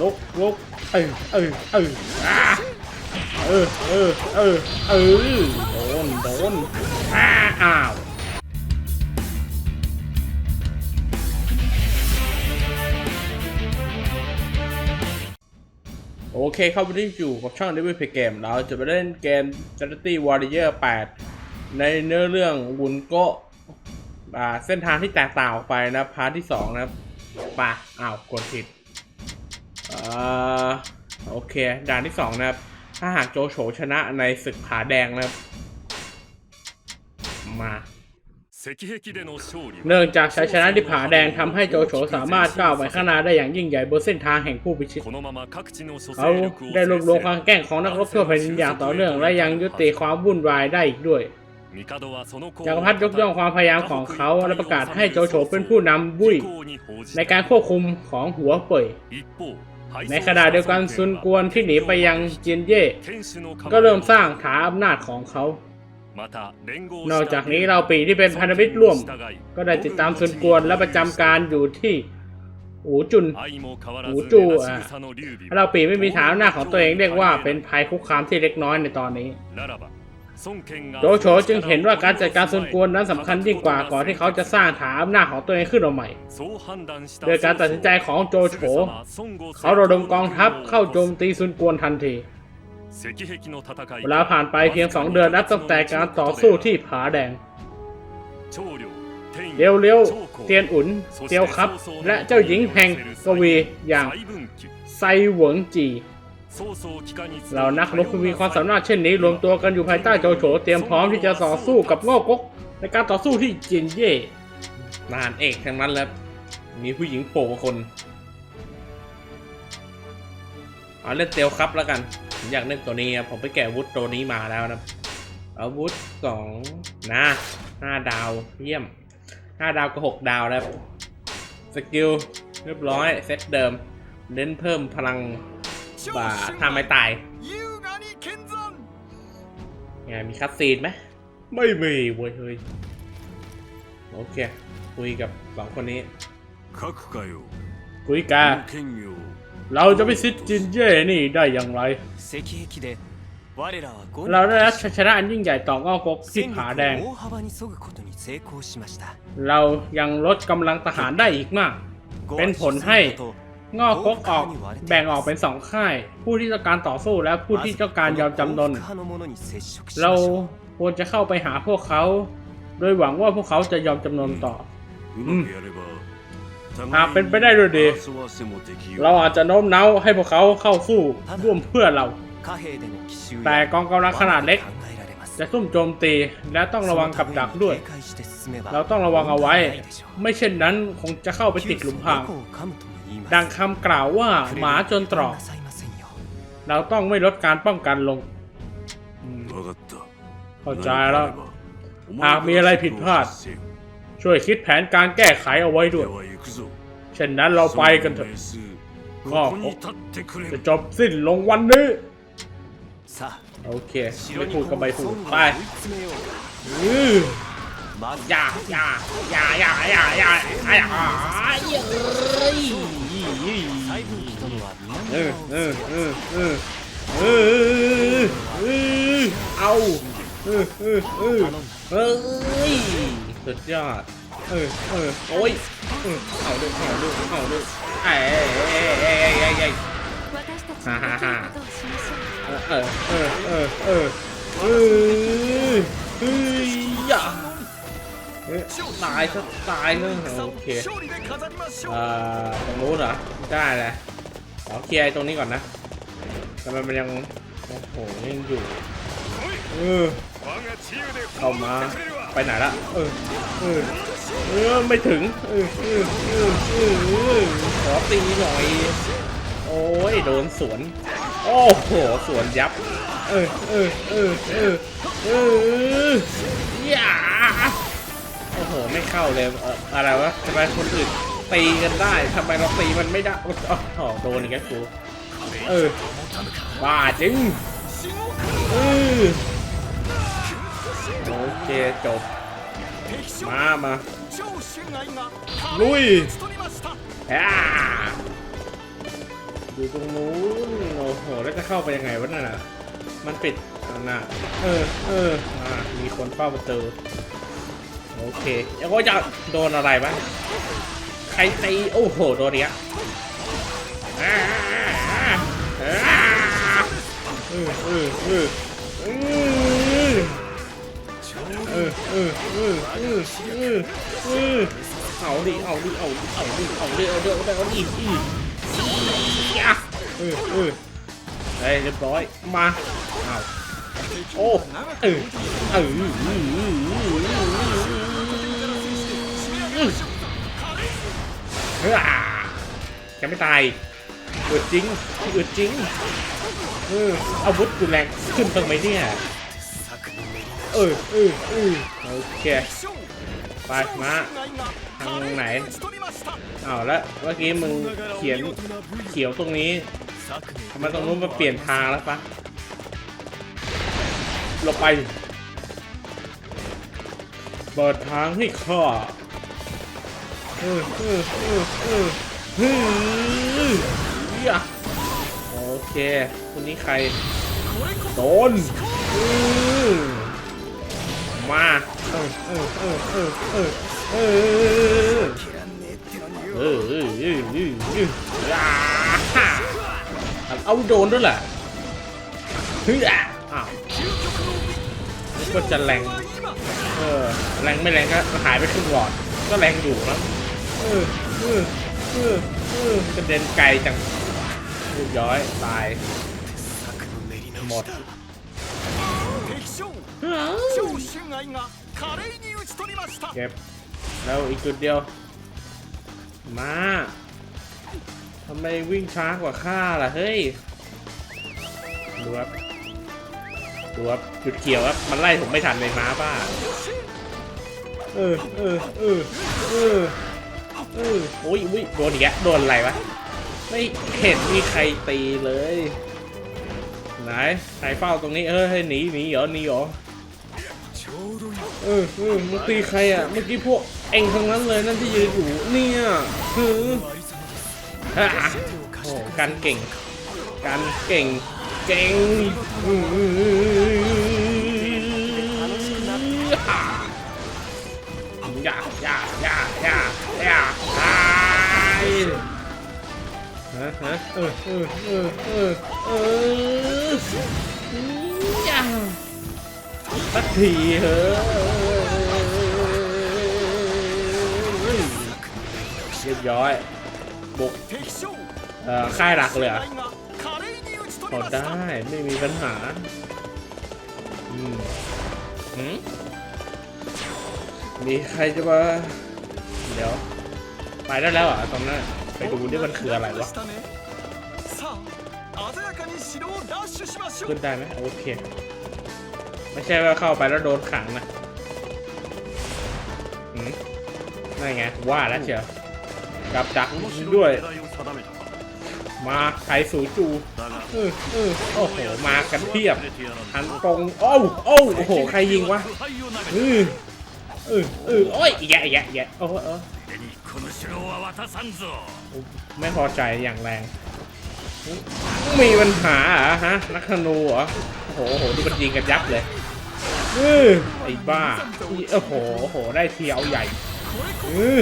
ลุกลุกเออเออเอออ่าเออเออเออเออโดนโดนอ้าวโอเคครับวันนี้อยู่กับช่อง Devil Play Game เราจะไปเล่นเกม Charity Warrior 8 ในเนื้อเรื่องวุนโกะอ่าเส้นทางที่แตกต่างออกไปนะ พาร์ทที่ 2 นะครับไป่ะอ้าว กดผิด โอเค ด่านที่สองนะครับ ถ้าหากโจโฉชนะในศึกผาแดงนะครับ มาเนื่องจากชัยชนะที่ผาแดงทำให้โจโฉสามารถก้าวไปข้างหน้าได้อย่างยิ่งใหญ่บนเส้นทางแห่งผู้พิชิตเขาได้รวบรวมความแกล้งของนักรบทั่วแผ่นดินอย่างต่อเนื่องและยังยุติความวุ่นวายได้อีกด้วยจักรพรรดิยกย่องความพยายามของเขาและประกาศให้โจโฉเป็นผู้นำบุ้ยในการควบคุมของหัวเป่ย ในขณะเดียวกันซุนกวนที่หนีไปยังเจียนเย่ก็เริ่มสร้างฐานอำนาจของเขา นอกจากนี้เราปีที่เป็นพันธมิตรร่วม ก็ได้ติดตามซุนกวนและประจำการอยู่ที่อูจุนอูจูอะเราปีไม่มีฐานอำนาจของตัวเองเรียกว่าเป็นภัยคุกคามที่เล็กน้อยในตอนนี้ โจโฉจึงเห็นว่าการจัดการส่วนกวนนั้นสำคัญยิ่งกว่าก่อนที่เขาจะสร้างฐานอำนาจของตัวเองขึ้นมาใหม่โดยการตัดสินใจของโจโฉเขาระดมกองทัพเข้าโจมตีซุนกวนทันทีเวลาผ่านไปเพียงสองเดือนนับตั้งแต่การต่อสู้ที่ผาแดงเดียวเลียวเตียนอุนเตียวครับ และเจ้าหญิงแห่งกวีอย่างไซหวงจี เหล่านักรบผู้มีความสามารถเช่นนี้ รวมตัวกันอยู่ภายใต้โจโฉเตรียมพร้อมที่จะต่อสู้กับโง่กกในการต่อสู้ที่จินเย่นานเอกทั้งนั้นแล้วมีผู้หญิงโผล่มาคนเอาเล่นเตียวครับแล้วกันผมอยากเล่นตัวนี้ครับผมไปแกะอาวุธตัวนี้มาแล้วนะอาวุธสองนะห้าดาวเยี่ยมห้าดาวกับหกดาวแล้วสกิลเรียบร้อยเซตเดิมเน้นเพิ่มพลัง บาทำไม่ตายไงมีคัดซีนไหมไม่มีเว้ยเฮ้ยโอเคคุยกับสองคนนี้คุยกาเราจะไปซิดจินเย่นี่ได้อย่างไร เราได้รับชัยชนะอันยิ่งใหญ่ต่อง้อกกที่ผาแดง เรายังลดกำลังทหารได้อีกมาก เป็นผลให้ งอกคกออกแบ่งออกเป็นสองค่าย ผู้ที่ต้องการต่อสู้และผู้ที่ต้องการยอมจำนน เราควรจะเข้าไปหาพวกเขา โดยหวังว่าพวกเขาจะยอมจำนนต่อหากเป็นไปได้ด้วยดี เราอาจจะโน้มน้าวให้พวกเขาเข้าสู้ร่วมเพื่อเรา แต่กองกำลังขนาดเล็ก จะซุ่มโจมตีและต้องระวังกับดักด้วย เราต้องระวังเอาไว้ ไม่เช่นนั้นคงจะเข้าไปติดหลุมพราง ดังคำกล่าวว่าหมาจนตรอก เราต้องไม่ลดการป้องกันลง เข้าใจแล้ว หากมีอะไรผิดพลาด ช่วยคิดแผนการแก้ไขเอาไว้ด้วย เช่นนั้นเราไปกันเถอะก็จะจบสิ้นลงวันนี้ โอเคไม่พูดกับใบพูดไปอือย่าอย่าอย่าอย่าอย่าอย่าอย่าเย้ย เออเออเออเออเออเออเอาเออเออเออเฮ้ยสุดยอดเออเออโอ้ยเอาดูเอาดูเอาดูไอ้ไอ้ไอ้ไอ้ไอ้ฮ่าฮ่าฮ่าเออเออเออเออเออเฮ้ย เตายซะตายเรื่องโอเคเอ่อตรงนู้นเหรอได้แหละขอเคลียร์ตรงนี้ก่อนนะทำไมมันยังโอ้โหยังอยู่เออเข้ามาไปไหนละเออเออเออไม่ถึงเออเออเออเออขอตีหน่อยโอ้ยโดนสวนโอ้โหสวนยับเออเออเออเออเอออย่า โหไม่เข้าเลยอะไรวะทำไมคนอื่นตีกันได้ทำไมเราตีมันไม่ได้โอ้โหโดนอีกแล้วกูเออบ้าจริงเออโอเคจบมามาลุยอ่าอยู่ตรงนู้นโอ้โหแล้วจะเข้าไปยังไงวะน่ะมันปิดอันนะเออเออมามีคนเฝ้าประตู โอเคแล้วก็จะโดนอะไรบ้างใครตีโอ้โหโดนเนี้ยอ่าอ่าอ่าเออเออเออเออเออเออเออเออเออเออเอาดิเอาดิเอาดิเอาดิเอาดิเอาดิเอาดิเอาดิอีเออเออเฮ้ยเรียบร้อยมาเอาโอ้เออเออ เฮ้ยแกไม่ตายอึดจริงอึดจริงเอออาวุธกูแรงขึ้นบ้างไหมเนี่ยเออเออเออโอเคไปมาทางไหนอ้าวแล้วเมื่อกี้มึงเขียนเขียวตรงนี้ทำไมตรงนู้นมาเปลี่ยนทางแล้วปะหลบไปเปิดทางให้ข้า เออเออเออเออเฮ้ยยะโอเคคนนี้ใครโดนอือมาเออเออเออเออเออเออเออเออเออเออเออเอออ่าฮ่าเอาโดนด้วยแหละเฮ้ยอะอ้าวก็จะแรงเออแรงไม่แรงก็หายไปครึ่งหลอดก็แรงอยู่นะ กระเด็นไกลจังลูกย้อยตายหมดเก็บแล้วอีกจุดเดียว มาทำไมวิ่งช้ากว่าข้าล่ะ เฮ้ยดูครับดูครับจุดเขียวครับมันไล่ผมไม่ทันเลยม้าบ้า เออเออเออเออ ออโอ้ยอุ้ยโดนอีกแล้วโดนอะไรวะ ไม่เห็นมีใครตีเลย ไหนใครเฝ้าตรงนี้ เออให้หนีหนีเหรอหนีเหรอเออเออมึงตีใครอะ เมื่อกี้พวกเองทั้งนั้นเลยนั่นที่ยืนอยู่เนี่ยคือฮะโอ้การเก่ง การเก่ง เก่ง ฮะเออเออเออเออเออกทีเฮ้ยเรียบร้อยบุกเอ่อค่ายหลักเลยอะพอได้ไม่มีปัญหาอืมหืมมีใครจะมาเดี๋ยว ไปได้แล้วอะตรงนั้น ไปดูด้วยมันคืออะไรวะขึ้นได้ไหมโอเค ไม่ใช่ว่าเข้าไปแล้วโดนขังนะนั่นไง ว่าแล้วเชียวกับดักด้วย มาไคสูจูโอ้โห มากันเพียบหันตรงโอ้โอ้โห ใครยิงวะอืออืออือโอ้ยแย่แย่แย่โอ้โห この城は渡さんぞ ไม่พอใจอย่างแรง มีปัญหาเหรอฮะ นักธนูเหรอ โอ้โหโอ้โหดูมันยิงกันยับเลยเออไอ้บ้าอีโอ้โหโอ้โห ได้เทียวใหญ่เออ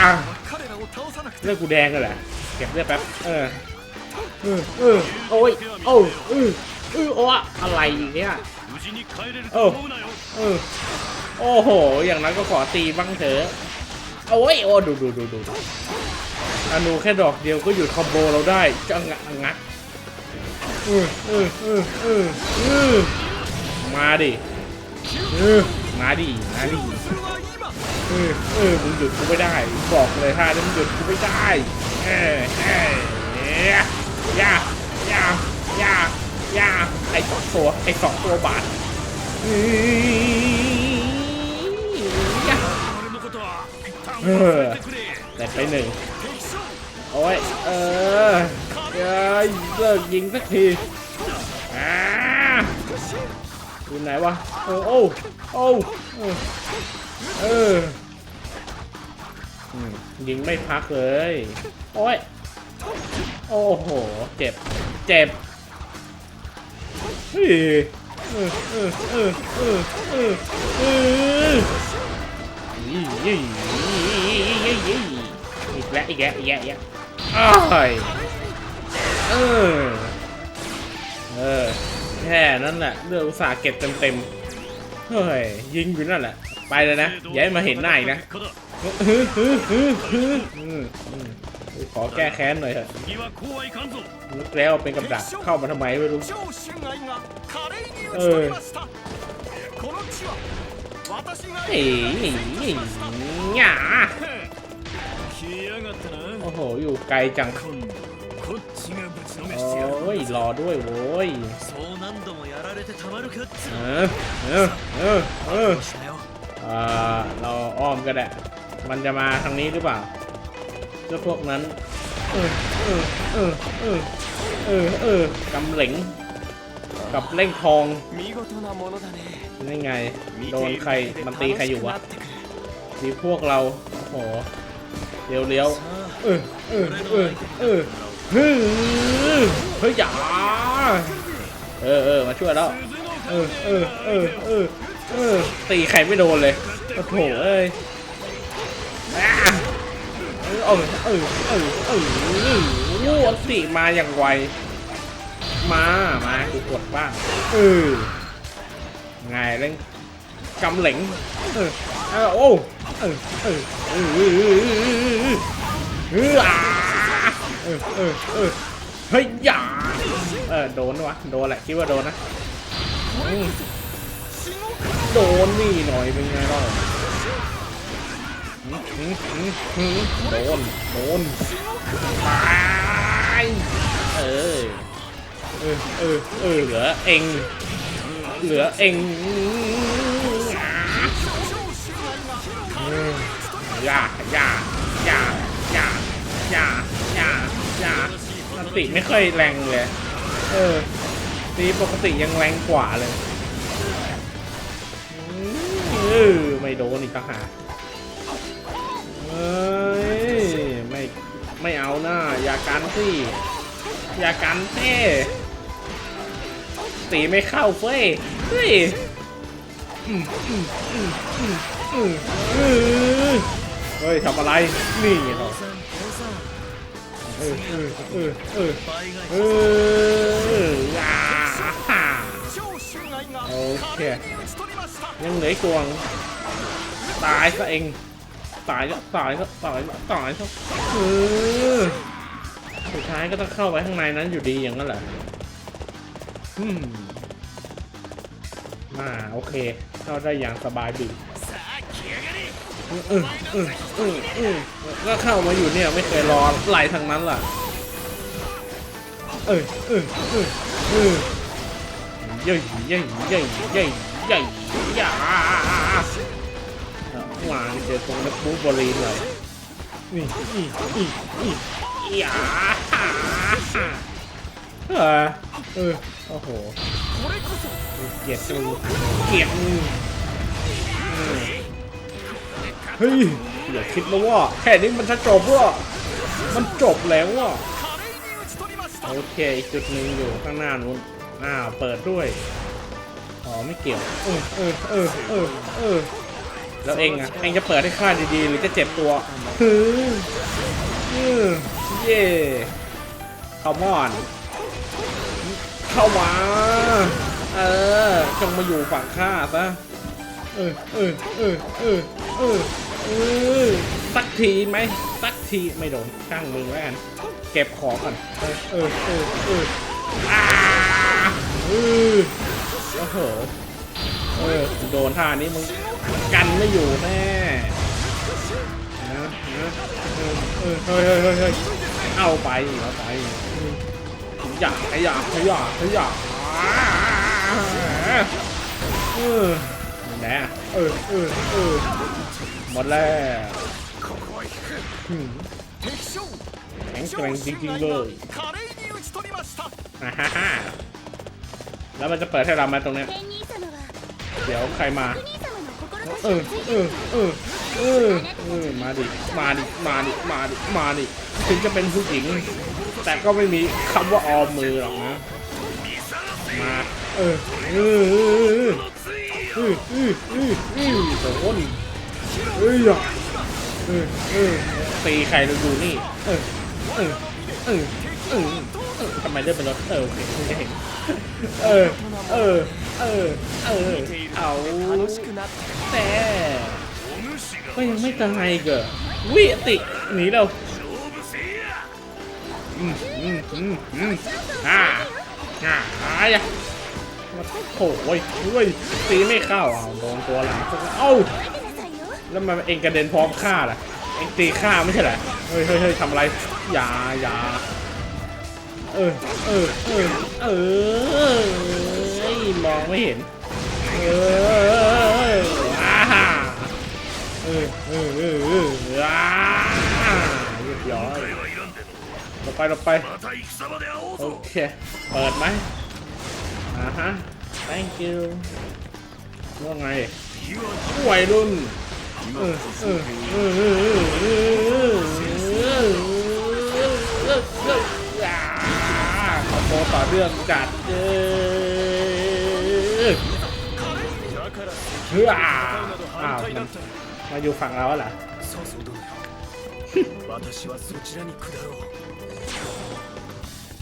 อ่า 彼らを倒さなくて เลือดกูแดงเลยแหละเก็บเลือดแป๊บ เออ เออ เออ โอ้ย โอ้เออเออโอ้อะไรอีกเนี่ย 無事に帰れると思うなよ เออ โอ้โห อย่างนั้นก็ขอตีบ้างเถอะ โอ้ยโอ้ดูดูดูดูอานูแค่ดอกเดียวก็หยุดคอมโบเราได้จะงะงะมาดิมาดิมาดิเออเออมึงหยุดกูไม่ได้ บอกเลยท่านี้มึงหยุดกูไม่ได้เออเออย่าย่าย่าย่าไอสองตัวไอสองตัวบาท เออแต่ไปหนึ่งโอ้ยเออเลิกยิงสักทีอยู่ไหนวะโอ้โอ้โอ้เออยิงไม่พักเลย โอ้ยโอ้โห เจ็บ เจ็บเฮ้ยเออเออเออเออเออ อีกแล้วอีกแล้วอีกแล้วอีกแล้วยเออเออแค่นั้นแหละเรื่องอุตสาห์เก็บเต็มเต็มเฮ้ยยิงอยู่นั่นแหละ ไปเลยนะอย่าให้มาเห็นหน้าอีกนะขอแก้แค้นหน่อยเถอะแล้วเป็นกำบดักเข้ามาทำไมไม่รู้เออ โอ้โห อยู่ไกลจัง โอ้ย รอด้วยโว้ยเออเออเออเราอ้อมก็ได้ มันจะมาทางนี้หรือเปล่าเจ้าพวกนั้น เออ เออ เออ เออ เออกำเหลง กับเล่งทองนี่ไง โดนใครมันตีใครอยู่วะมีพวกเรา โอ้โหเลี้ยวเลี้ยวเออเออเออเออเฮ้ยเฮ้ยจ๋าเออเออมาช่วยแล้ว เออเออเออเออเออตีใครไม่โดนเลย โอ้โหเอ้ยเออเออเออเออโอ้สีมาอย่างไว มา มากูกดบ้างเออไงเล่นกำเหลงเออเออโอ้เออเออเออเออเออเอออ่าเออเออเออเฮ้ยอย่าเออโดนวะโดนแหละคิดว่าโดนนะอืมโดนนี่หน่อยเป็นไงเล่าหืมหืมหืมหืมโดน โดนตายเออ เออเออเออเหลือเองเหลือเองอย่าอย่าอย่าอย่าอย่าอย่าอย่าสติไม่ค่อยแรงเลย เออตีปกติยังแรงกว่าเลยเออไม่โดนอีกต่างหากเอ้ยไม่ไม่เอาหน้าอย่ากันสิอย่ากันเต้ ตีไม่เข้าเฟ้ยเฮ้ยเฮ้ยทำอะไร นี่เหรอเออเออเออเออเโอเคยังเหลือตัวงตายซะเองตายก็ตายก็ตายก็ตายก็สุดท้ายก็ต้องเข้าไปข้างในนั้นอยู่ดีอย่างนั้นแหละ มาโอเค เข้าได้อย่างสบายดีก็เข้ามาอยู่เนี่ยไม่เคยรอไหลทางนั้นล่ะ เออเออเออเออย่ยเย่ยเย่ยเย่ยเย่ยย่าวาเจอตรงนักบูบอลีนเลยนี่นี่นี่นี่ย่าเออเออ โอ้โหเกลียดูเกลียดกูเฮ้ยอย่าคิดแล้วว่าแค่นี้มันจะจบว่ะมันจบแล้วว่ะโอเคอีกจุดหนึ่งอยู่ข้างหน้านู้นอ่าเปิดด้วยอ๋อไม่เกี่ยวเออเออเออเออเออแล้วเองอะเองจะเปิดให้ข้าดีๆ หรือจะเจ็บตัวเฮ้ยเย่ come on เข้ามาเออจงมาอยู่ฝั่งข้าซะเออเออเออเออเออเออสักทีไหมสักทีไม่โดนช่างมึงแล้วกันเก็บของก่อนเออเออเอออออ่าเออโอ้โหเออโดนท่านี้มึงกันไม่อยู่แน่นะนะเออเออเฮ้ยเฮ้ยเฮ้ยเฮ้ยเอาไปเอาไป ขยะขยะขยะขยะเออแหละเออเออเออหมดแล้วแข็งแกร่งจริงๆเลยแล้วมันจะเปิดให้เรามาตรงนี้เดี๋ยวใครมา เออเออเออเออมาดิ มาดิ มาดิ มาดิ มาดิ ถึงจะเป็นผู้หญิง แต่ก็ไม่มีคำว่าออมมือหรอกนะ มา เออเออเออเออเออเออเออโดนเอ้ยเออเออตีใครเรดูนี่ เออเออเออเออทำไมเลือกเป็นรถเออโอเคโอเคเออเออเออเออเอาแต่ก็ยังไม่ตายเกอวิติหนีเรา อืมอืมอืมอืมอ่าอ่าอะมาโอ้ยเว้ยตีไม่เข้าอะโดนตัวหลังเอ้าแล้วมันเองกระเด็นพร้อมฆ่าล่ะเองตีฆ่าไม่ใช่เหรอเฮ้ยเฮ้ยเฮ้ยทำอะไรอย่าอย่าเออเออเออเออมองไม่เห็นเอออ่าเออเออเออเอออ่าเรียบร้อย ลบไปหลบไปโอเคเปิดไหมอ่าฮะ thank you ว่าไงห่วยรุ่นขอโทษต่อเรื่องจัดเจ้ออ้าวมาอยู่ฝั่งเราเหรอ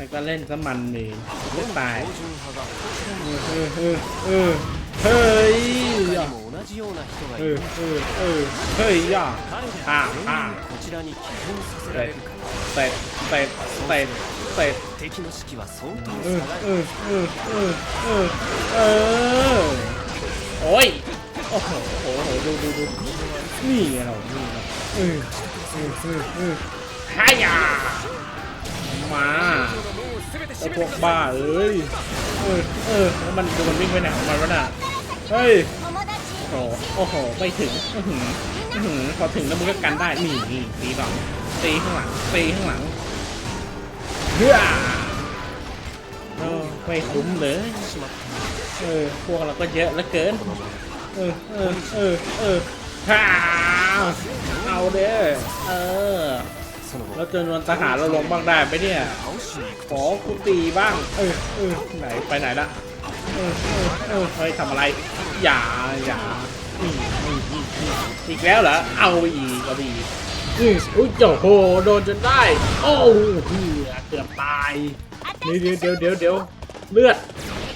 แล้วก็เล่นสมันเลยไม่ตายเออเออเออเฮ้ยอะเออเออเออเฮ้ยย่าอ่าอ่าเตะเตะเตะเตะเตะเออเออเออเออเออเออโอ้ยโอ้โหโอ้โหดูดูดูนี่เรานี่เราเออเออเออเออฮายา มาไอพวกบ้าเอ้ยเออเออแล้วมันดูมันวิ่งไปไหนของมันวะน่ะเฮ้ยโอ้โหโอ้โหไปถึงอือหืออือหือพอถึงแล้วมึงก็กันได้นี่นีตีหลังตีข้างหลังตีข้างหลังเฮ้ยโอ้ไม่คุ้มเลยเออพวกเราก็เยอะเหลือเกินเออเออเออเออฮ่าเอาเด้อเออ แล้วจำนวนทหารเราลงบ้างได้ไหมเนี่ย ขอกูตีบ้าง เออเออไหนไปไหนละเออเออเออเฮ้ยทำอะไร อย่าอย่าอืมอืมอืมอืมอีกแล้วเหรอ เอาอีกเอาอีกอืมอุ้ยโอ้โหโดนจนได้ โอ้โหเหี้ยเกือบตาย เดี๋ยวเดี๋ยวเดี๋ยวเดี๋ยวเดี๋ยวเลือด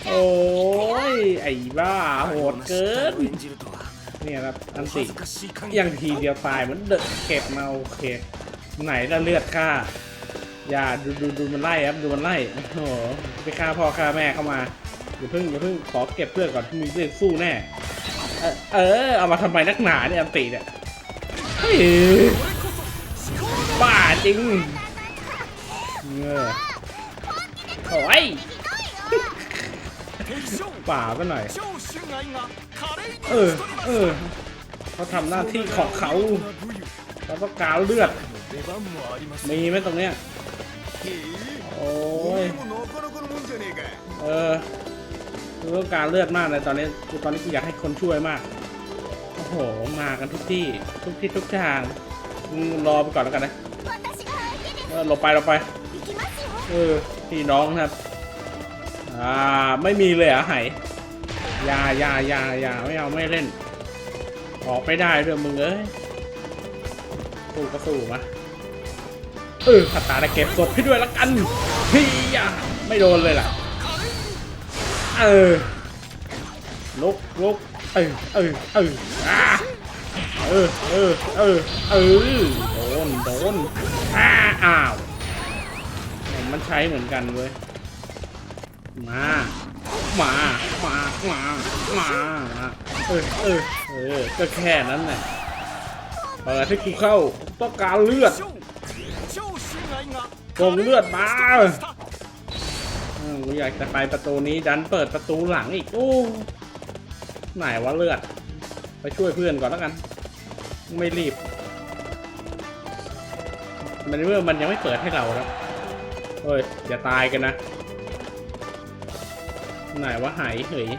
โอ้ย ไอ้บ้าโหดเกิน เนี่ยครับอันสี่อย่างทีเดียวตายเหมือนเดอะเก็บมาโอเค ไหนละเลือดข้าอย่าดูดูดูมันไล่ครับดูมันไล่โอ้โหไปฆ่าพ่อฆ่าแม่เข้ามาอย่าเพิ่งอย่าเพิ่งขอเก็บเพื่อก่อนมีเลือดสู้แน่เออเอามาทำไมนักหนาเนี่ยอันตีเนี่ยเฮ้ยบ้าจริงเงอโอ้ยป่าไปหน่อยเออเออเขาทำหน้าที่ของเขาเราต้องกาวเลือด มีไหมตรงเนี้ยโอ้ยเออกูต้องการเลือดมากเลยตอนนี้กูตอนนี้กูอยากให้คนช่วยมากโอ้โหมากันทุกที่ทุกที่ทุกทางรอไปก่อนแล้วกันนะเออหลบไปหลบไปเออพี่น้องครับอ่าไม่มีเลยอะไหยายายายาไม่เอาไม่เล่น ออกไม่ได้เรื่องมึงเอ้ยสู้ก็สู้มา เออขัดตาแต่เก็บกดให้ด้วยละกันพี่ยาไม่โดนเลยล่ะ เออลุกลุกเออเออเอออ่าเออเออเออเออโดนโดนอ้าอ้าวเห็นมันใช้เหมือนกันเว้ยมามามามามาเออเออเออก็แค่นั้นแหละเปิดให้กูเข้าต้องการเลือด วงเลือดมาอืมกูยากจะไปประตูนี้ดันเปิดประตูหลังอีกโอ้ไหนวะเลือด ไปช่วยเพื่อนก่อนแล้วกัน ไม่รีบ มันเมื่อมันยังไม่เปิดให้เราครับเฮ้ยอย่าตายกันนะ ไหนวะหายเหย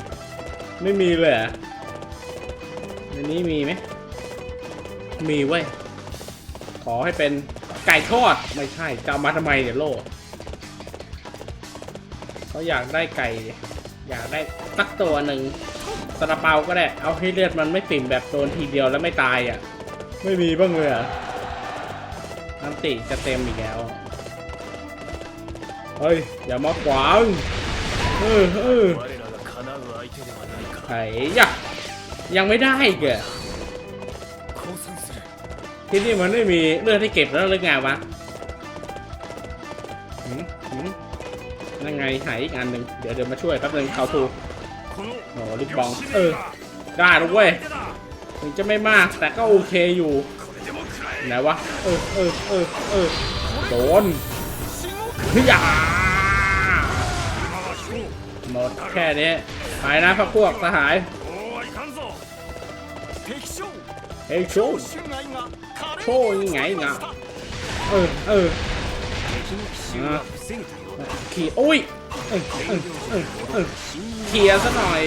ไม่มีเลยอันนี้มีไหมมีเว้ยขอให้เป็น ไก่ทอดไม่ใช่จะมาทำไมเดี๋ยวโลดเขาอยากได้ไก่ อยากได้ตักตัวหนึ่งซาลาเปาก็ได้ เอาให้เลือดมันไม่ปิ่มแบบโดนทีเดียวแล้วไม่ตายอะ ไม่มีบ้างเลยอะอันติจะเต็มอีกแล้ว เฮ้ย อย่ามาขวางเออเออไอ้ยักยังไม่ได้เกอะ ที่นี่มันไม่มีเรื่องให้เก็บแล้วหรือไงวะนั่งไงหายอีกอันหนึ่งเดี๋ยวเดี๋ยวมาช่วยแป๊บนึงเขาถูโอ้ลิบบอง เออ ได้ด้วยถึงจะไม่มากแต่ก็โอเคอยู่ ไหนวะ เออเออเออเออโดนพี่ยาหมดแค่นี้หายนะพวกพสหายเฮ้ยชู โชว์ยังไงงะเออเออขี่โอ้ยเออเออเออเออเคลียซะหน่อย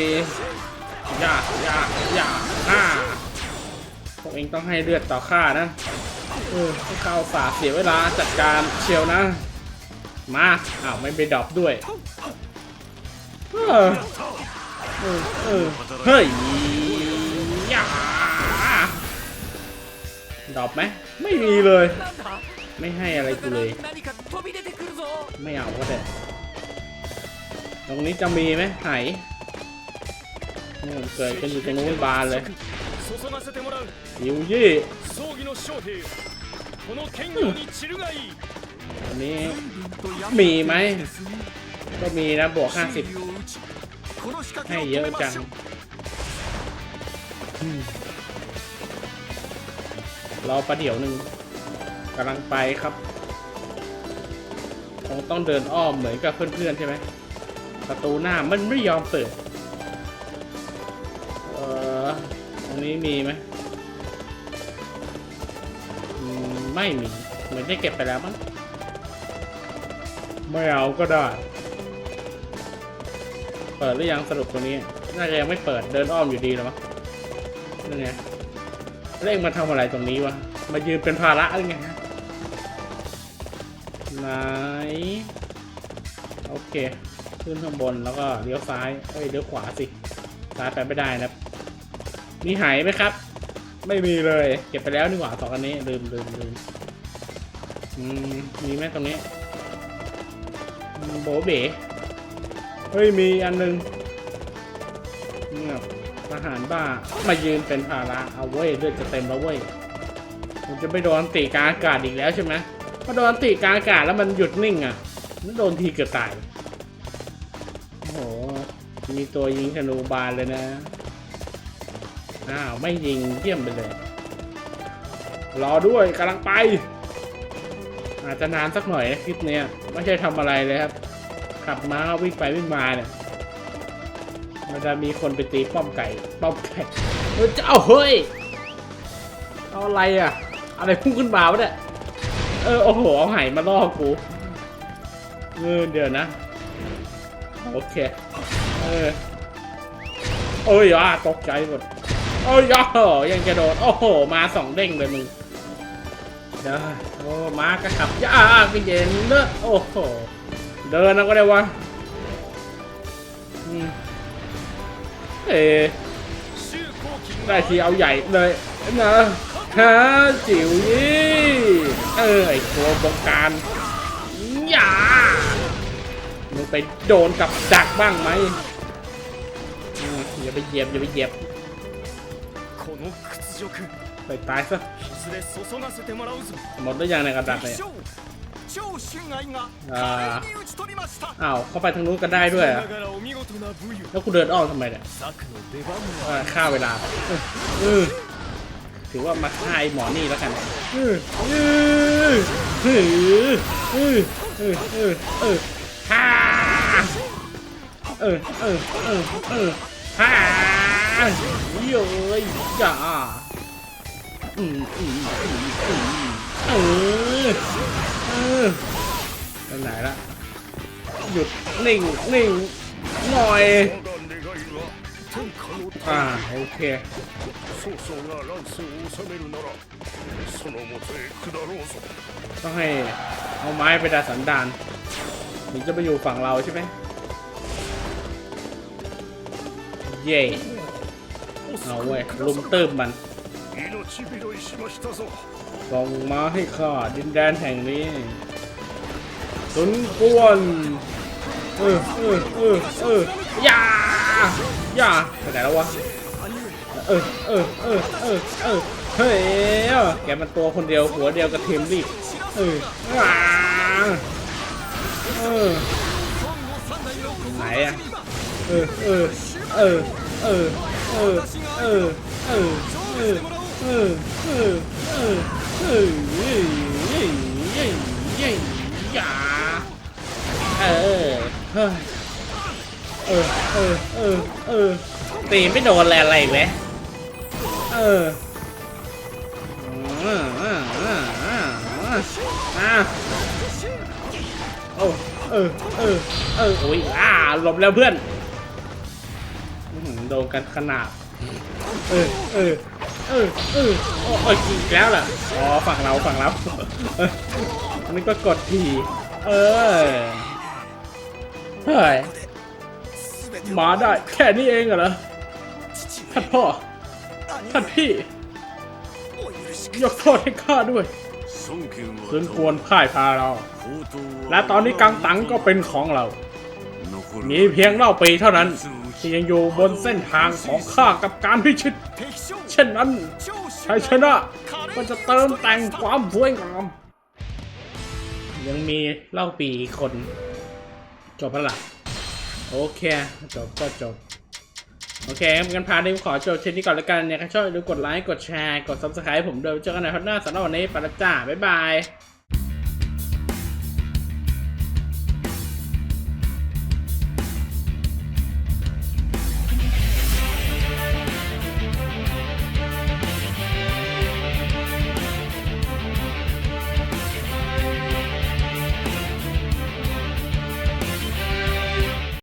อย่าอย่าอย่าหน้าผมเองต้องให้เลือดต่อข้านะเออข้าสาเสียเวลาจัดการเชียวนะ มาอ้าวไม่ไปดรอปด้วยเออเออเฮ้ยยา ดรอปไหมไม่มีเลย ไม่ให้อะไรกูเลย ไม่เอาก็ได้ตรงนี้จะมีไหมไหนี่มัเกิดกันอยู่ตรงนู้นบานเลยยิวยี่ตรงนี้มีไหมก็มีนะบวก 50 ให้เยอะจัง รอประเดี๋ยวหนึ่งกำลังไปครับ คงต้องเดินอ้อมเหมือนกับเพื่อนๆใช่ไหมประตูหน้ามันไม่ยอมเปิด เออตรงนี้มีไหมไม่มี เหมือนได้เก็บไปแล้วมั้งไม่เอาก็ได้ เปิดหรือยังสรุปตัวนี้ น่าจะยังไม่เปิดเดินอ้อมอยู่ดีแล้วมั้งนั่นไง เร่งมาทำอะไรตรงนี้วะ มายืนเป็นภาระหรือไงฮะไหนโอเค ขึ้นข้างบนแล้วก็เลี้ยวซ้ายเอ้ยเลี้ยวขวาสิ ซ้ายไปไม่ได้นะมีหายไหมครับ ไม่มีเลย เก็บไปแล้วนี่หว่าสองอันนี้ลืมลืมลืมอืมมีไหมตรงนี้โบเบ๋เฮ้ยมีอันนึง หารบ้ามายืนเป็นภาระเอาเว้ยเลือดจะเต็มแล้วเว้ยผมจะไม่โดนติกลางอากาศอีกแล้วใช่ไหมพอโดนติกลางอากาศแล้วมันหยุดนิ่งอะมันโดนทีเกือบตายโอ้โหมีตัวยิงธนูบานเลยนะอ้าวไม่ยิงเยี่ยมไปเลย รอด้วยกำลังไป อาจจะนานสักหน่อยนะคลิปเนี้ยไม่ใช่ทำอะไรเลยครับขับม้าวิ่งไปวิ่งมาเนี่ย มันจะมีคนไปตีป้อมไก่ ป้อมไก่เฮ้ยจะเอาเฮ้ย เอาอะไรอะ อะไรพุ่งขึ้นมาวะเนี่ย เออ โอ้โห เอาไหมาล่อกูเออเดี๋ยวนะ โอเค เออโอ้ยอะตกใจหมดโอ้ยอะยังจะโดน โอ้โห มาสองเด้งเลยมึงเด้อโอ้มากระขับยากไปเย็นเนอะโอ้โห เดินนะก็ได้วะ เอได้ทีเอาใหญ่เลยนะฮะจิ๋วยี่เออไอตัวบงการหยามึงไปโดนกับดักบ้างไหมอย่าไปเหยียบอย่าไปเหยียบไปตายซะหมดได้ยังในกระดาษเลย อ้าวเข้าไปทางนู้นก็ได้ด้วยแล้วคุณเดินอ้อมทำไมเนี่ยฆ่าเวลาถือว่ามาฆ่าไอหมอนี่แล้วกันเออเออเออเออเออเออเออฮ่าเออเออเออเออฮ่าเยอยจ้าอืมอืมอืมอืมเออ ไปไหนละหยุดหนึ่งหนึ่งหน่อยอ่าโอเคต้องให้เอาไม้ไปดาสันดานถึงจะไปอยู่ฝั่งเราใช่ไหมเย่เอาเว้ยลุมเติมมัน ส่งมาให้ข้าดินแดนแห่งนี้สุนกวนเออเออเออเอออย่าอย่าไปไหนแล้ววะเออเออเออเออเออเฮ้ยแกมันตัวคนเดียวหัวเดียวกับเทมดิเออว้าเออไหนอะเออเออเออเออเออเออเออ เออเออเออเออเออเย้เย้เย้เย้อย่าเออเฮ้ยเออเออเออเออตีไม่โดนอะไรอะไรไหมเอออ่าอ่าอ่าอ่าอ่าโอ้เออเออเออโอ้ยอ่าหลบแล้วเพื่อนโดนกันขนาด เออ เออ เออ เออโอ้ยอีแล้วล่ะอ๋อ ฝั่งเรา ฝั่งเรานึกว่ากดที เออ เฮ้ย มาได้ แค่นี้เองเหรอ ท่านพ่อ ท่านพี่ ยกโทษให้ข้าด้วยซึนควรพ่ายพาเรา และตอนนี้กังตังก็เป็นของเรา มีเพียงเล่าปีเท่านั้น ที่ยังอยู่บนเส้นทางของข้ากับการพิชิต เช่นนั้นชัยชนะก็จะเติมแต่งความสวยงาม ยังมีเล่าปีคน จบแล้วล่ะ โอเค จบก็จบ โอเคงั้นพาดิมขอจบเช่นนี้ก่อนแล้วกันเนี่ยใครชอบดูกดไลค์ กดแชร์ กดซับสไคร b e ผมเดี๋ยวเจอกันในคาร์ทหน้าสำหรับวันนี้ไปละจ้า บ๊ายบาย